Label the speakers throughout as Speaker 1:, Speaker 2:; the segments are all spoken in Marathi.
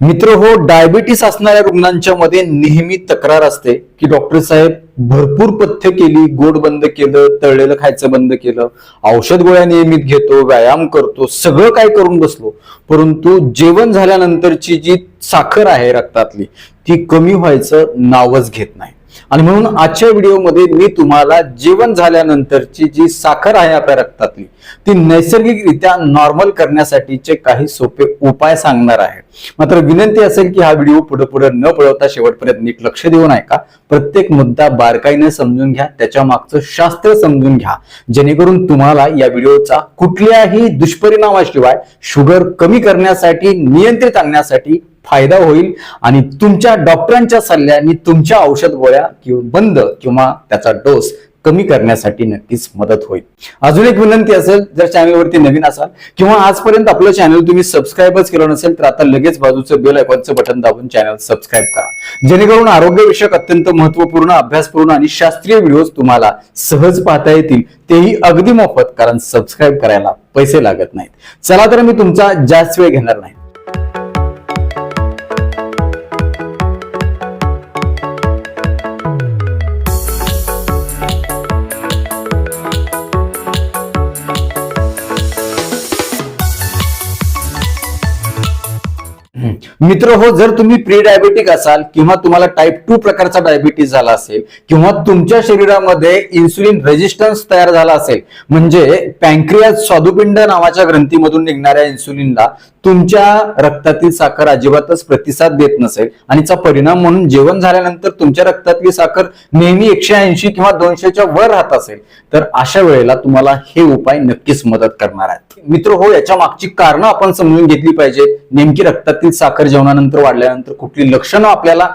Speaker 1: मित्र हो डायबिटीस असणाऱ्या रुग्णांच्या मध्ये नेहमी तक्रार असते की डॉक्टर साहेब भरपूर पथ्य केली गोड बंद केलं तळलेलं खायचं बंद केलं औषध गोळ्या नियमित घेतो व्यायाम करतो सगळं काय करून बसलो. परंतु जेवण झाल्यानंतरची जी साखर आहे रक्तातली ती कमी व्हायचं नावच घेत नाही. आणि म्हणून आजच्या व्हिडिओमध्ये मी तुम्हाला जेवण झाल्यानंतरची जी साखर आहे आपल्या रक्तातली ती नैसर्गिकरित्या नॉर्मल करण्यासाठीचे काही सोपे उपाय सांगणार आहे. मात्र विनंती असेल की हा व्हिडिओ पुढे पुढे न पळवता शेवटपर्यंत नीट लक्ष देऊन ऐका प्रत्येक मुद्दा बारकाईने समजून घ्या त्याच्या मागचं शास्त्र समजून घ्या. जेणेकरून तुम्हाला या व्हिडिओचा कुठल्याही दुष्परिणामाशिवाय शुगर कमी करण्यासाठी नियंत्रित आणण्यासाठी फायदा होईल आणि तुमच्या डॉक्टरांच्या सल्ल्याने तुमच्या औषध गोळ्या किंवा बंद किंवा त्याचा डोस कमी करण्यासाठी नक्कीच मदत होईल. अजून एक विनंती असेल जर चॅनलवरती नवीन असाल किंवा आजपर्यंत आपलं चॅनल तुम्ही सबस्क्राईबच केलं नसेल तर आता लगेच बाजूचं बेल आयकॉनचं बटन दाबून चॅनल सबस्क्राईब करा. जेणेकरून आरोग्यविषयक अत्यंत महत्त्वपूर्ण अभ्यासपूर्ण आणि शास्त्रीय व्हिडिओज तुम्हाला सहज पाहता येतील तेही अगदी मोफत कारण सबस्क्राईब करायला पैसे लागत नाहीत. चला तर मी तुमचा जास्त वेळ घेणार नाही. मित्र हो जर तुम्ही प्री डायबेटिक असाल किंवा तुम्हाला टाईप टू प्रकारचा डायबिटीस झाला असेल किंवा तुमच्या शरीरामध्ये इन्सुलिन रेजिस्टन्स तयार झाला असेल म्हणजे पॅन्क्रियाज स्वादुपिंड नावाच्या ग्रंथीमधून निघणाऱ्या इन्सुलिनला तुमच्या रक्तातील साखर अजिबातच प्रतिसाद देत नसेल आणि चा परिणाम म्हणून जेवण झाल्यानंतर तुमच्या रक्तातली साखर नेहमी एकशे ऐंशी किंवा दोनशेच्या वर राहत असेल तर अशा वेळेला तुम्हाला हे उपाय नक्कीच मदत करणार आहेत. मित्र हो याच्या मागची कारणं आपण समजून घेतली पाहिजे नेमकी रक्तातील साखर जेवणानंतर वाढल्यानंतर कुठली लक्षणं आपल्याला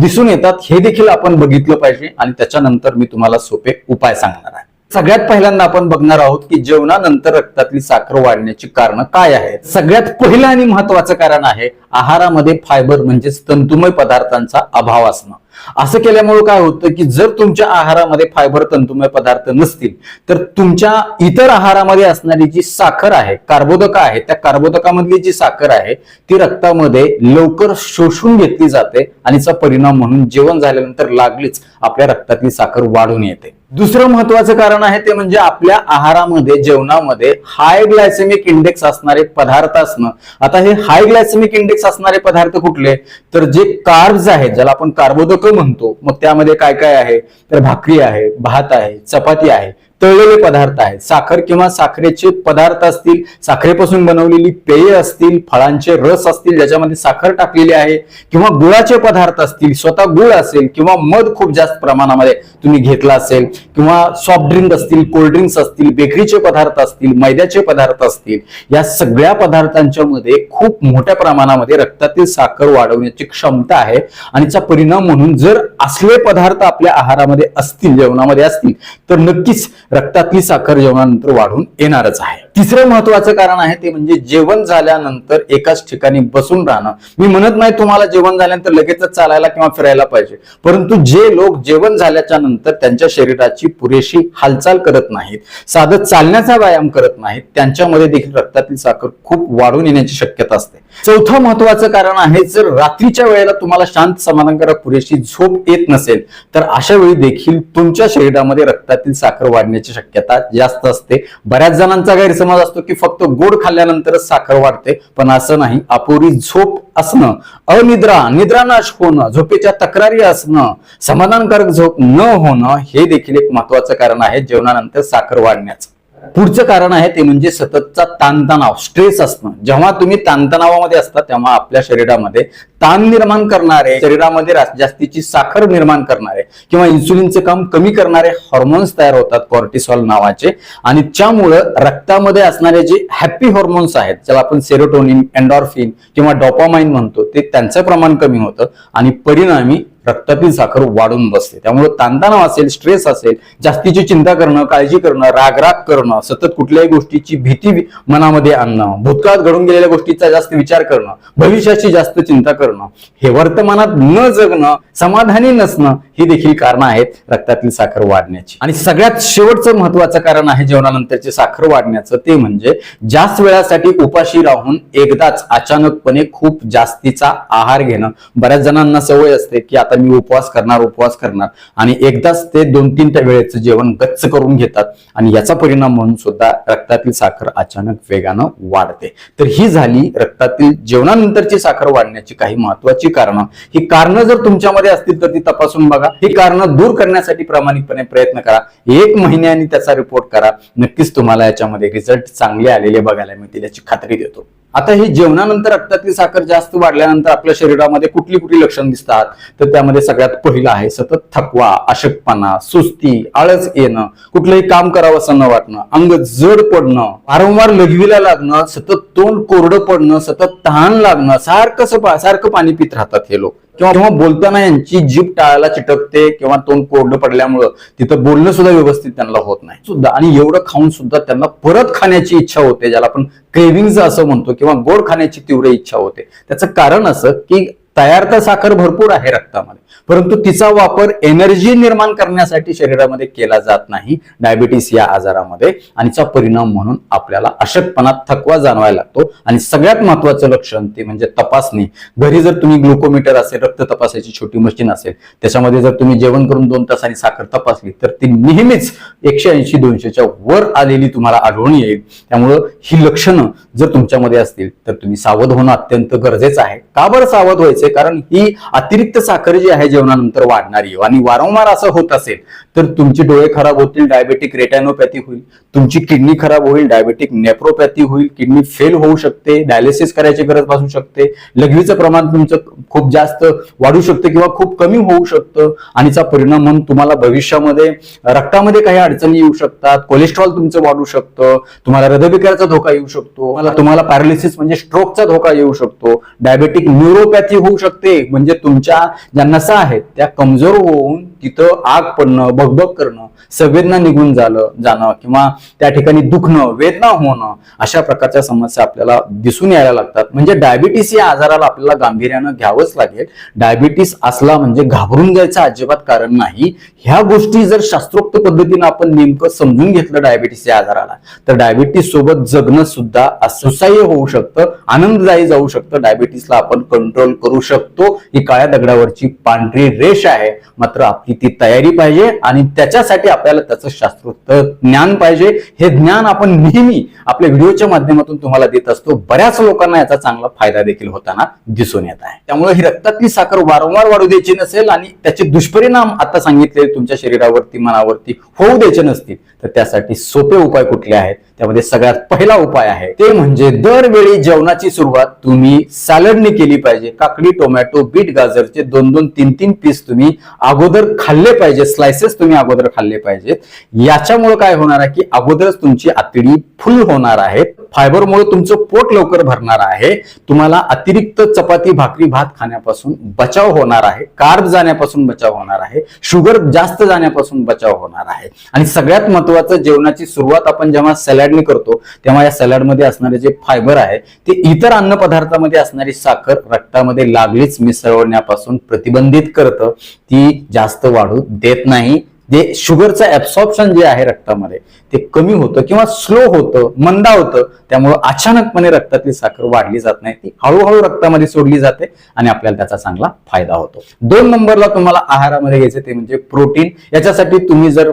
Speaker 1: दिसून येतात हे देखील आपण बघितलं पाहिजे आणि त्याच्यानंतर मी तुम्हाला सोपे उपाय सांगणार आहे. सगळ्यात पहिल्यांदा आपण बघणार आहोत की जेवणानंतर रक्तातली साखर वाढण्याची कारण काय आहेत. सगळ्यात पहिलं आणि महत्वाचं कारण आहे आहारामध्ये फायबर म्हणजेच तंतुमय पदार्थांचा अभाव असणं. असं केल्यामुळे काय होतं की जर तुमच्या आहारामध्ये फायबर तंतुमय पदार्थ नसतील तर तुमच्या इतर आहारामध्ये असणारी जी साखर आहे कार्बोदक आहे त्या कार्बोदकामधली जी साखर आहे ती रक्तामध्ये लवकर शोषून घेतली जाते आणि त्याचा परिणाम म्हणून जेवण झाल्यानंतर लागलीच आपल्या रक्तातली साखर वाढून येते. दुसरं महत्वाचं कारण आहे ते म्हणजे आपल्या आहारामध्ये जेवणामध्ये हाय ग्लायसेमिक इंडेक्स असणारे पदार्थ असणं. आता हे हाय ग्लायसेमिक इंडेक्स असणारे पदार्थ कुठले? तर जे कार्ब्स आहेत ज्याला आपण कार्बोदक म्हणतो मग त्यामध्ये काय काय आहे? तर भाकरी आहे भात आहे चपाती आहे. तळलेले पदार्थ आहेत. साखर किंवा साखरेचे पदार्थ असतील साखरेपासून बनवलेली पेय असतील फळांचे रस असतील ज्याच्यामध्ये साखर टाकलेली आहे किंवा गुळाचे पदार्थ असतील स्वतः गुळ असेल किंवा मध खूप जास्त प्रमाणामध्ये तुम्ही घेतला असेल किंवा सॉफ्ट ड्रिंक असतील कोल्ड्रिंक्स असतील बेकरीचे पदार्थ असतील मैद्याचे पदार्थ असतील या सगळ्या पदार्थांच्या मध्ये खूप मोठ्या प्रमाणामध्ये रक्तातील साखर वाढवण्याची क्षमता आहे. आणि त्याचा परिणाम म्हणून जर असले पदार्थ आपल्या आहारामध्ये असतील जेवणामध्ये असतील तर नक्कीच रक्तातली साखर जेवणानंतर वाढून येणारच आहे. तिसरं महत्वाचं कारण आहे ते म्हणजे जेवण झाल्यानंतर एकाच ठिकाणी बसून राहणं. मी म्हणत नाही तुम्हाला जेवण झाल्यानंतर लगेचच चालायला किंवा फिरायला पाहिजे. परंतु जे लोक जेवण झाल्याच्यानंतर त्यांच्या शरीराची पुरेशी हालचाल करत नाहीत साधं चालण्याचा व्यायाम करत नाहीत त्यांच्यामध्ये देखील रक्तातील साखर खूप वाढून येण्याची शक्यता असते. चौथं महत्वाचं कारण आहे जर रात्रीच्या वेळेला तुम्हाला शांत समाधानकारक पुरेशी झोप येत नसेल तर अशा वेळी देखील तुमच्या शरीरामध्ये रक्तातील साखर वाढण्याची शक्यता जास्त असते. बऱ्याच जणांचा गैरसमज असतो की फक्त गोड खाल्ल्यानंतरच साखर वाढते पण असं नाही. अपुरी झोप असणं अनिद्रा निद्रानाश होणं झोपेच्या तक्रारी असणं समाधानकारक झोप न होणं हे देखील एक महत्वाचं कारण आहे. जेवणानंतर साखर वाढण्याचं. पुढचं कारण आहे ते म्हणजे सततचा ताणतणाव स्ट्रेस असणं. जेव्हा तुम्ही ताणतणावामध्ये असता तेव्हा आपल्या शरीरामध्ये ताण निर्माण करणारे शरीरामध्ये जास्तीची साखर निर्माण करणारे किंवा इन्सुलिनचं काम कमी करणारे हॉर्मोन्स तयार होतात कॉर्टिसॉल नावाचे. आणि त्यामुळं रक्तामध्ये असणारे जे हॅपी हॉर्मोन्स आहेत ज्याला आपण सेरोटोनिन एन्डॉर्फिन किंवा डॉपामाइन म्हणतो ते त्यांचं प्रमाण कमी होतं आणि परिणामी रक्तातील साखर वाढून बसते. त्यामुळे ताणतणाव असेल स्ट्रेस असेल जास्तीची चिंता करणं काळजी करणं रागराग करणं सतत कुठल्याही गोष्टीची भीती मनामध्ये आणणं भूतकाळात घडून गेलेल्या गोष्टीचा जास्त विचार करणं भविष्याची जास्त चिंता करणं हे वर्तमानात न जगणं समाधानी नसणं ही देखील कारण आहेत रक्तातील साखर वाढण्याची. आणि सगळ्यात शेवटचं महत्वाचं कारण आहे जेवणानंतरचे साखर वाढण्याचं ते म्हणजे जास्त वेळासाठी उपाशी राहून एकदाच अचानकपणे खूप जास्तीचा आहार घेणं. बऱ्याच जणांना सवय असते की आता मी उपवास करणार उपवास करणार. आणि एकदाच ते दोन तीन वेळेचं जेवण गच्च करून घेतात. आणि याचा परिणाम म्हणून सुद्धा रक्तातील साखर अचानक वेगानं वाढते. तर ही झाली रक्तातील जेवणानंतरची साखर वाढण्याची काही महत्वाची कारणं. ही कारणं जर तुमच्यामध्ये असतील तर ती तपासून बघा. ही कारणं दूर करण्यासाठी प्रामाणिकपणे प्रयत्न करा. एक महिन्याने त्याचा रिपोर्ट करा. नक्कीच तुम्हाला याच्यामध्ये रिझल्ट चांगले आलेले बघायला मिळतील याची खात्री देतो. आता हे जेवणानंतर रक्तातील साखर जास्त वाढल्यानंतर आपल्या शरीरामध्ये कुठली कुठली लक्षण दिसतात? तर त्यामध्ये सगळ्यात पहिलं आहे सतत थकवा अशक्तपणा सुस्ती आळस येणं कुठलंही काम करावं असं न वाटणं अंग जड पडणं वारंवार लघवीला लागणं सतत तोंड कोरडं पडणं सतत तहान लागणं सारखं सारखं पाणी पित राहतात हे लोक. किंवा जेव्हा बोलताना यांची जीभ टाळायला चिटकते किंवा तोंड कोरडं पडल्यामुळं तिथं बोलणं सुद्धा व्यवस्थित त्यांना होत नाही. सुद्धा. आणि एवढं खाऊन सुद्धा त्यांना परत खाण्याची इच्छा होते ज्याला आपण क्रेविंग असं म्हणतो किंवा गोड खाण्याची तीव्र इच्छा होते. त्याचं कारण असं की तयार तर साखर भरपूर आहे रक्तामध्ये परंतु तिचा वापर एनर्जी निर्माण करण्यासाठी शरीरामध्ये केला जात नाही डायबिटीस या आजारामध्ये. आणि चा परिणाम म्हणून आपल्याला अशक्तपणात थकवा जाणवायला लागतो. आणि सगळ्यात महत्वाचं लक्षण ते म्हणजे तपासणी. घरी जर तुम्ही ग्लुकोमीटर असेल रक्त तपासायची छोटी मशीन असेल त्याच्यामध्ये जर तुम्ही जेवण करून दोन तासांनी साखर तपासली तर ती नेहमीच एकशे ऐंशी दोनशेच्या वर आलेली तुम्हाला आढळून येईल. त्यामुळं ही लक्षणं जर तुमच्यामध्ये असतील तर तुम्ही सावध होणं अत्यंत गरजेचं आहे. का बरं सावध व्हायचं कारण ही अतिरिक्त साखर जी आहे जेवणानंतर वाढणारी आणि वारंवार असं होत असेल तर तुमचे डोळे खराब होतील डायबेटिक रेटॅनोपॅथी होईल. तुमची किडनी खराब होईल डायबेटिक नेप्रोपॅथी होईल. किडनी फेल होऊ शकते डायलिसिस करायची गरज भासू शकते. लघवीचं प्रमाण तुमचं खूप जास्त वाढू शकतं किंवा खूप कमी होऊ शकतं. आणि चा परिणाम म्हणून तुम्हाला भविष्यामध्ये रक्तामध्ये काही अडचणी येऊ शकतात कोलेस्ट्रॉल तुमचं वाढू शकतं तुम्हाला हृदयविकाराचा धोका येऊ शकतो तुम्हाला पॅरालिसिस म्हणजे स्ट्रोकचा धोका येऊ शकतो डायबेटिक न्यूरोपॅथी होऊ शकते. म्हणजे तुमच्या ज्या नसा आहेत त्या कमजोर होऊन तिथं आग पडणं भगभग करणं संवेदना निघून झालं जाणं किंवा त्या ठिकाणी दुखणं वेदना होणं अशा प्रकारच्या समस्या आपल्याला दिसून यायला लागतात. म्हणजे डायबिटीस या आजाराला आपल्याला गांभीर्यानं घ्यावंच लागेल. डायबिटीस असला म्हणजे घाबरून जायचं अजिबात कारण नाही. ह्या गोष्टी जर शास्त्रोक्त पद्धतीनं आपण नेमकं समजून घेतलं डायबिटीस या आजाराला तर डायबिटीस सोबत जगणं सुद्धा असुसह्य होऊ शकतं आनंददायी जाऊ शकतं. डायबिटीसला आपण कंट्रोल करू शकतो. ही काळ्या दगडावरची पांढरी रेष आहे. मात्र आपली ती तयारी पाहिजे आणि त्याच्यासाठी आपल्याला त्याचं शास्त्रोक्त ज्ञान पाहिजे. हे ज्ञान आपण नेहमी आपल्या व्हिडिओच्या माध्यमातून तुम्हाला देत असतो. बऱ्याच लोकांना याचा चांगला फायदा देखील होताना दिसून येत आहे. त्यामुळे ही रक्तातली साखर वारंवार वाढू द्यायची नसेल आणि त्याचे दुष्परिणाम आता सांगितले तुमच्या शरीरावरती मनावरती होऊ द्यायचे नसतील तर त्यासाठी सोपे उपाय कुठले आहेत? त्यामध्ये सगळ्यात पहिला उपाय आहे ते म्हणजे दरवेळी जेवणाची सुरुवात तुम्ही सॅलडने केली पाहिजे. काकडी टोमॅटो बीट गाजरचे दोन दोन तीन तीन पीस तुम्ही अगोदर खाल्ले पाहिजे स्लायसेस तुम्ही अगोदर खाल्ले पाहिजेत. याच्यामुळे काय होणार आहे की अगोदरच तुमची आतडी फुल होणार आहे. फायबरमुळे तुमचं पोट लवकर भरणार आहे. तुम्हाला अतिरिक्त चपाती भाकरी भात खाण्यापासून बचाव होणार आहे. कार्ब जाण्यापासून बचाव होणार आहे. शुगर जास्त जाण्यापासून बचाव होणार आहे. आणि सगळ्यात महत्वाचं जेवणाची सुरुवात आपण जेव्हा सॅलडने करतो तेव्हा या सॅलॅडमध्ये असणारे जे फायबर आहे ते इतर अन्न पदार्थामध्ये असणारी साखर रक्तामध्ये लागलीच मिसळवण्यापासून प्रतिबंधित करतं. ती जास्त वाढू देत नाही. जे शुगरचं ऍब्सॉर्प्शन जे आहे रक्तामध्ये ते कमी होतं किंवा स्लो होतं मंदा होतं. त्यामुळं अचानकपणे रक्तातली साखर वाढली जात नाही. ती हळूहळू रक्तामध्ये सोडली जाते आणि आपल्याला त्याचा चांगला फायदा होतो. दोन नंबरला तुम्हाला आहारामध्ये घ्यायचे ते म्हणजे प्रोटीन याच्यासाठी तुम्ही जर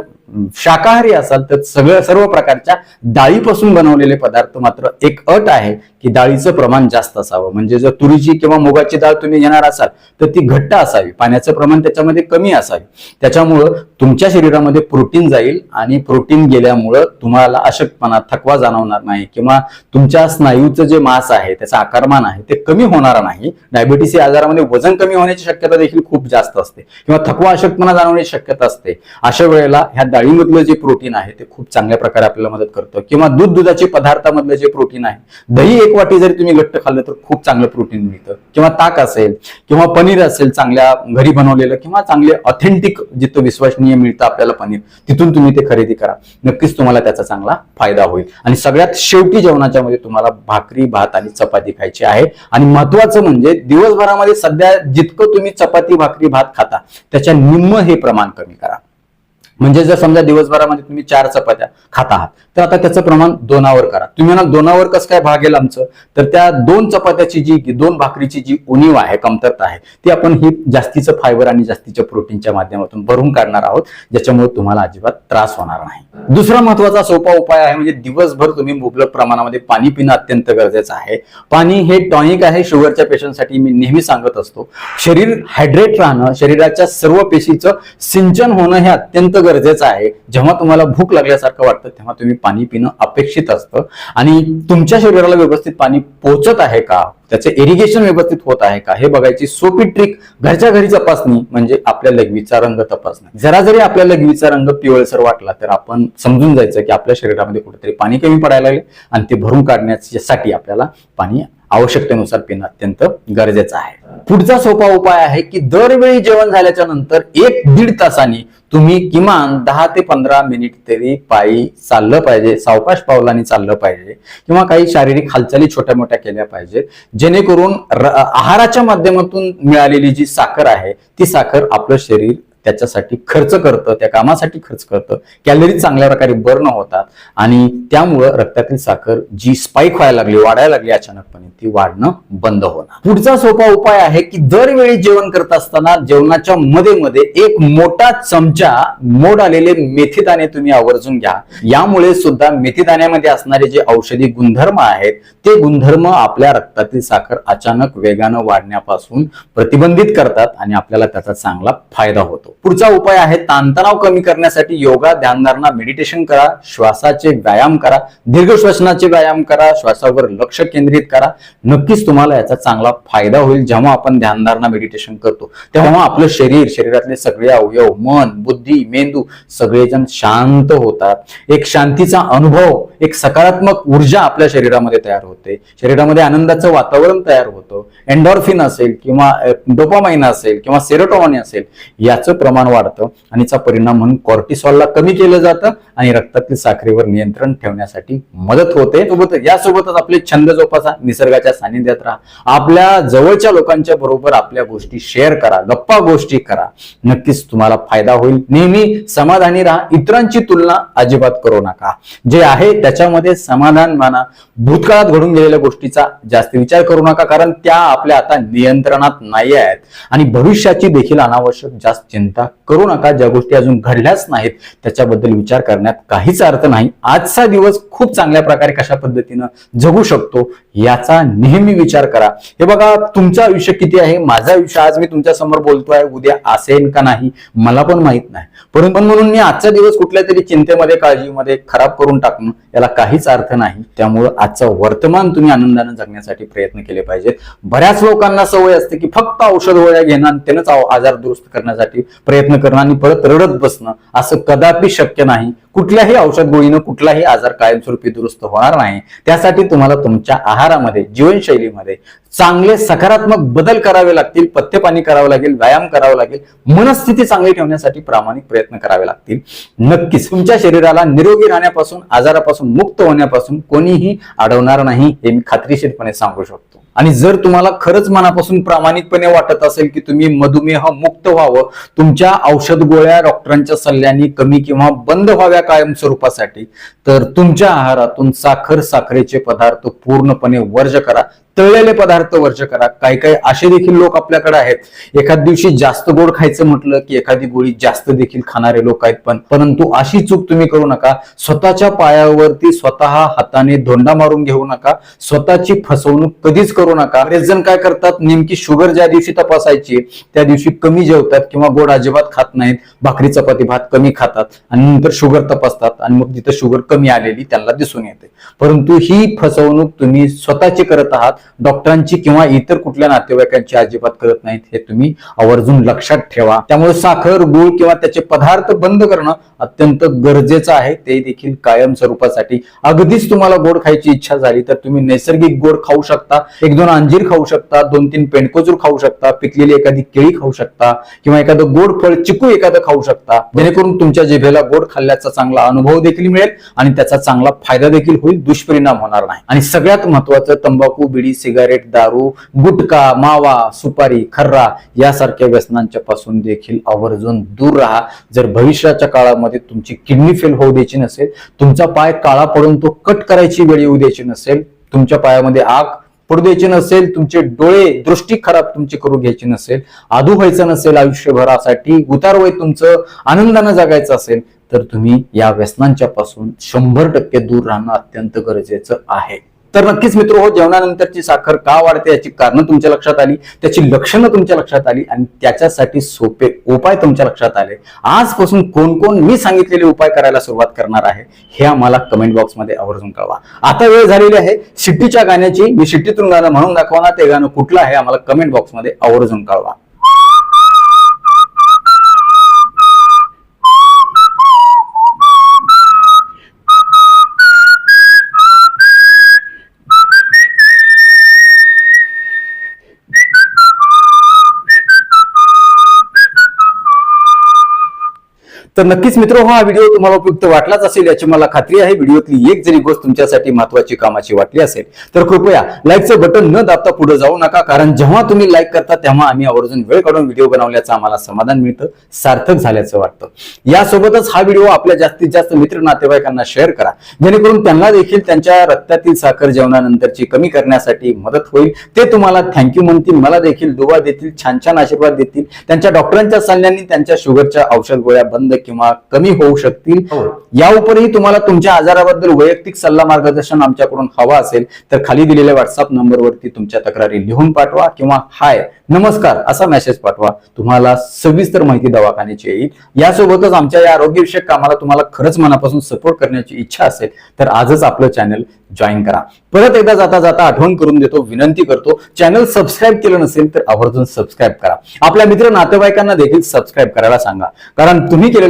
Speaker 1: शाकाहारी असाल तर सगळं सर्व प्रकारच्या डाळीपासून बनवलेले पदार्थ मात्र एक अट आहे की डाळीचं प्रमाण जास्त असावं. म्हणजे जर तुरीची किंवा मुगाची डाळ तुम्ही घेणार असाल तर ती घट्ट असावी. पाण्याचं प्रमाण त्याच्यामध्ये कमी असावे. त्याच्यामुळं तुमच्या शरीरामध्ये प्रोटीन जाईल आणि प्रोटीन गेल्यामुळं तुम्हाला अशक्तपणा थकवा जाणवणार नाही किंवा तुमच्या स्नायूचं जे मास आहे त्याचं आकारमान आहे ते कमी होणार नाही. डायबिटीस या आजारामध्ये वजन कमी होण्याची शक्यता देखील खूप जास्त असते. किंवा थकवा अशक्तपणा जाणवण्याची शक्यता असते. अशा वेळेला ह्या डाळीमधलं जे प्रोटीन आहे ते खूप चांगल्या प्रकारे आपल्याला मदत करतं. किंवा दूध दुधाचे पदार्थामधलं जे प्रोटीन आहे दही एक वाटी जरी तुम्ही घट्ट खाल्लं तर खूप चांगलं प्रोटीन मिळतं. किंवा ताक असेल किंवा पनीर असेल चांगल्या घरी बनवलेलं किंवा चांगले ऑथेंटिक जिथं विश्वसनीय मिळतं आपल्याला पनीर तिथून तुम्ही ते खरेदी करा. नक्कीच तुम्हाला त्याचा चांगला फायदा होईल. आणि सगळ्यात शेवटी जेवणाच्या मध्ये तुम्हाला भाकरी भात आणि चपाती खायची आहे. आणि महत्वाचं म्हणजे दिवसभरामध्ये सध्या जितकं तुम्ही चपाती भाकरी भात खाता त्याच्या निम्म हे प्रमाण कमी करा. म्हणजे जर समजा दिवसभरामध्ये तुम्ही चार चपात्या खात आहात तर आता त्याचं प्रमाण दोनावर करा. तुम्ही म्हणा दोनावर कसं काय भागेल आमचं? तर त्या दोन चपात्याची जी दोन भाकरीची जी उणीव आहे कमतरता आहे ती आपण ही जास्तीचं फायबर आणि जास्तीच्या प्रोटीनच्या माध्यमातून भरून काढणार आहोत ज्याच्यामुळे तुम्हाला अजिबात त्रास होणार नाही. दुसरा महत्त्वाचा सोपा उपाय आहे म्हणजे दिवसभर तुम्ही मुबलक प्रमाणामध्ये पाणी पिणं अत्यंत गरजेचं आहे. पाणी हे टॉनिक आहे शुगरच्या पेशंटसाठी मी नेहमी सांगत असतो. शरीर हायड्रेट राहणं शरीराच्या सर्व पेशीचं सिंचन होणं हे अत्यंत गरजेचं आहे. जेव्हा तुम्हाला भूक लागल्यासारखं वाटतं तेव्हा तुम्ही पाणी पिणं अपेक्षित असतं. आणि तुमच्या शरीराला व्यवस्थित पाणी पोहोचत आहे का? त्याचे इरिगेशन व्यवस्थित होत आहे का? हे बघायची सोपी ट्रिक घरच्या घरी तपासणी म्हणजे आपल्या लघवीचा रंग तपासणी. जरा जरी आपल्या लघवीचा रंग पिवळसर वाटला तर आपण समजून जायचं की आपल्या शरीरामध्ये कुठेतरी पाणी कमी पडायला लागले. आणि ते भरून काढण्यासाठी आपल्याला पाणी आवश्यकतेनुसार पिणं अत्यंत गरजेचं आहे. पुढचा सोपा उपाय आहे की दरवेळी जेवण झाल्याच्यानंतर एक दीड तासांनी तुम्ही किमान दहा ते पंधरा मिनिट तरी पायी चाललं पाहिजे सावकाश पावलांनी चाललं पाहिजे किंवा काही शारीरिक हालचाली छोट्या मोठ्या केल्या पाहिजेत. जेणेकरून आहाराच्या माध्यमातून मिळालेली जी साखर आहे ती साखर आपलं शरीर त्याच्यासाठी खर्च करतं त्या कामासाठी खर्च करतं. कॅलरी चांगल्या प्रकारे बर्न होतात आणि त्यामुळं रक्तातील साखर जी स्पाईक व्हायला लागली वाढायला लागली अचानकपणे ती वाढणं बंद होणार. पुढचा सोपा उपाय आहे की दरवेळी जेवण करत असताना जेवणाच्या मध्ये मध्ये एक मोठा चमचा मोड आलेले मेथीदाणे तुम्ही आवर्जून घ्या. यामुळे सुद्धा मेथीदाण्यामध्ये असणारे जे औषधी गुणधर्म आहेत ते गुणधर्म आपल्या रक्तातील साखर अचानक वेगानं वाढण्यापासून प्रतिबंधित करतात आणि आपल्याला त्याचा चांगला फायदा होतो. पुढचा उपाय आहे ताणतणाव कमी करण्यासाठी योगा ध्यानधारणा मेडिटेशन करा श्वासाचे व्यायाम करा दीर्घ श्वसनाचे व्यायाम करा श्वासावर लक्ष केंद्रित करा. नक्कीच तुम्हाला याचा चांगला फायदा होईल जेव्हा आपण ध्यानधारणा मेडिटेशन करतो. तेव्हा आपलं शरीर शरीरातले सगळे अवयव मन बुद्धी मेंदू सगळेजण शांत होतात. एक शांतीचा अनुभव एक सकारात्मक ऊर्जा आपल्या शरीरामध्ये तयार होते. शरीरामध्ये आनंदाचं वातावरण तयार होतं. एन्डॉर्फिन असेल किंवा डोपामाइन असेल किंवा सेरोटॉन असेल याचं प्रमाण वाढतं. आणि याचा परिणाम म्हणून कॉर्टिसॉलला कमी केलं जातं आणि रक्तातील साखरेवर नियंत्रण ठेवण्यासाठी मदत होते. सोबत यासोबतच आपले छंद जोपासा निसर्गाच्या सानिध्यात राहा. आपल्या जवळच्या लोकांच्या बरोबर आपल्या गोष्टी शेअर करा गप्पा गोष्टी करा. नक्कीच तुम्हाला फायदा होईल. नेहमी समाधानी राहा. इतरांची तुलना अजिबात करू नका. जे आहे त्याच्यामध्ये समाधान माना. भूतकाळात घडून गेलेल्या गोष्टीचा जास्त विचार करू नका कारण त्या आपल्या आता नियंत्रणात नाही आहेत आणि भविष्याची देखील अनावश्यक जास्त चिंता करू नका. ज्या गोष्टी अजून घडल्याच नाहीत त्याच्याबद्दल विचार करण्यात काहीच अर्थ नाही. आजचा दिवस खूप चांगल्या प्रकारे कशा पद्धतीनं जगू शकतो याचा नेहमी विचार करा. हे बघा तुमचं आयुष्य किती आहे? माझं आयुष्य आज मी तुमच्यासमोर बोलतोय उद्या असेल का नाही? मला पण माहीत नाही. परंतु पण म्हणून मी आजचा दिवस कुठल्या तरी चिंतेमध्ये काळजीमध्ये खराब करून टाकणं याला काहीच अर्थ नाही. त्यामुळं आजचं वर्तमान तुम्ही आनंदाने जगण्यासाठी प्रयत्न केले पाहिजेत. बऱ्याच लोकांना सवय असते की फक्त औषध गोळ्या घेणं आणि त्यानंच आजार दुरुस्त करण्यासाठी प्रयत्न करणं आणि परत रडत बसणं असं कदापि शक्य नाही. कुठल्याही औषध गोळीनं कुठलाही आजार कायमस्वरूपी दुरुस्त होणार नाही. त्यासाठी तुम्हाला तुमच्या आहारामध्ये जीवनशैलीमध्ये चांगले सकारात्मक बदल करावे लागतील पथ्यपाणी करावं लागेल व्यायाम करावा लागेल मनस्थिती चांगली ठेवण्यासाठी प्रामाणिक प्रयत्न करावे लागतील. नक्कीच तुमच्या शरीराला निरोगी राहण्यापासून आजारापासून मुक्त होण्यापासून कोणीही अडवणार नाही हे मी खात्रीशीरपणे सांगू शकतो. आणि जर तुम्हाला खरंच मनापासून प्रामाणिकपणे वाटत असेल की तुम्ही मधुमेह मुक्त व्हावं तुमच्या औषध गोळ्या डॉक्टरांच्या सल्ल्याने कमी किंवा बंद व्हाव्या कायम स्वरूपासाठी तर तुमच्या आहारातून साखर साखरेचे पदार्थ पूर्णपणे वर्ज करा. तळलेले पदार्थ वर्ज करा. काही काही असे देखील लोक आपल्याकडे आहेत. एखाद दिवशी जास्त गोड खायचं म्हटलं की एखादी गोळी जास्त देखील खाणारे लोक आहेत पण. परंतु अशी चूक तुम्ही करू नका. स्वतःच्या पायावरती स्वतः हाताने धोंडा मारून घेऊ नका. स्वतःची फसवणूक कधीच करू नका. बरेच जण काय करतात? नेमकी शुगर ज्या दिवशी तपासायची त्या दिवशी कमी जेवतात किंवा गोड अजिबात खात नाहीत. भाकरी चपाती भात कमी खातात आणि नंतर शुगर तपासतात आणि मग तिथं शुगर कमी आलेली त्यांना दिसून येते. परंतु ही फसवणूक तुम्ही स्वतःची करत आहात. डॉक्टरांची किंवा इतर कुठल्या नातेवाईकांची अजिबात करत नाहीत हे तुम्ही आवर्जून लक्षात ठेवा. त्यामुळे साखर गुळ किंवा त्याचे पदार्थ बंद करणं अत्यंत गरजेचं आहे. ते देखील कायम स्वरूपासाठी. अगदीच तुम्हाला गोड खायची इच्छा झाली तर तुम्ही नैसर्गिक गोड खाऊ शकता. एक दोन अंजीर खाऊ शकता दोन तीन पेंडकोजूर खाऊ शकता पिकलेली एखादी केळी खाऊ शकता किंवा एखादं गोड फळ चिकू एखादं खाऊ शकता. जेणेकरून तुमच्या जिभेला गोड खाल्ल्याचा चांगला अनुभव देखील मिळेल आणि त्याचा चांगला फायदा देखील होईल. दुष्परिणाम होणार नाही. आणि सगळ्यात महत्वाचं तंबाखू बिडी सिगारेट दारू गुटखा मावा सुपारी खर्रा यासारख्या व्यसनांच्या पासून देखील आवर्जून दूर राहा. जर भविष्याच्या काळामध्ये तुमची किडनी फेल होऊ द्यायची नसेल तुमचा पाय काळा पडून तो कट करायची वेळ येऊ द्यायची नसेल तुमच्या पायामध्ये आग पडू द्यायची नसेल तुमचे डोळे दृष्टी खराब तुमची करू घ्यायची नसेल आधू व्हायचं नसेल आयुष्यभरासाठी उतार वय तुमचं आनंदानं जगायचं असेल तर तुम्ही या व्यसनांच्या पासून शंभर टक्के दूर राहणं अत्यंत गरजेचं आहे. तर नक्कीच मित्र हो जेवणानंतरची साखर का वाढते याची कारणं तुमच्या लक्षात आली त्याची लक्षणं तुमच्या लक्षात आली आणि त्याच्यासाठी सोपे उपाय तुमच्या लक्षात आले. आजपासून कोण कोण मी सांगितलेले उपाय करायला सुरुवात करणार आहे हे आम्हाला कमेंट बॉक्समध्ये आवर्जून कळवा. आता वेळ झालेली आहे शिट्टीच्या गाण्याची मी शिट्टीतून गाणं म्हणून दाखवणार ते गाणं कुठलं आहे आम्हाला कमेंट बॉक्समध्ये आवर्जून कळवा. तर नक्कीच मित्र हा व्हिडिओ तुम्हाला उपयुक्त वाटलाच असेल याची मला खात्री आहे. व्हिडिओतली एक जरी गोष्ट तुमच्यासाठी महत्वाची कामाची वाटली असेल तर कृपया लाईकचं बटन न दाबता पुढे जाऊ नका. कारण जेव्हा तुम्ही लाईक करता तेव्हा आम्ही आवर्जून वेळ काढून व्हिडिओ बनवल्याचं आम्हाला समाधान मिळतं सार्थक झाल्याचं वाटतं. यासोबतच हा व्हिडिओ आपल्या जास्तीत जास्त मित्र नातेवाईकांना शेअर करा. जेणेकरून त्यांना देखील त्यांच्या रक्तातील साखर जेवणानंतरची कमी करण्यासाठी मदत होईल. ते तुम्हाला थँक्यू म्हणतील मला देखील दुवा देतील छान छान आशीर्वाद देतील. त्यांच्या डॉक्टरांच्या सल्ल्याने त्यांच्या शुगरच्या औषध गोळ्या बंद किंवा कमी होऊ शकतील. या उपरही तुम्हाला तुमच्या आजाराबद्दल वैयक्तिक सल्ला मार्गदर्शन आमच्याकडून हवा असेल तर खाली दिलेल्या व्हॉट्सअप नंबरवरती तुमच्या तक्रारी लिहून पाठवा किंवा हाय नमस्कार असा मेसेज पाठवा. तुम्हाला सविस्तर माहिती दवाखान्याची येईल. यासोबतच आमच्या या आरोग्यविषयक कामाला तुम्हाला खरंच मनापासून सपोर्ट करण्याची इच्छा असेल तर आजच आपलं चॅनल जॉईन करा. परत एकदा जाता जाता आठवण करून देतो विनंती करतो चॅनल सबस्क्राईब केलं नसेल तर आवर्जून सबस्क्राईब करा. आपल्या मित्र नातेवाईकांना देखील सबस्क्राईब करायला सांगा. कारण तुम्ही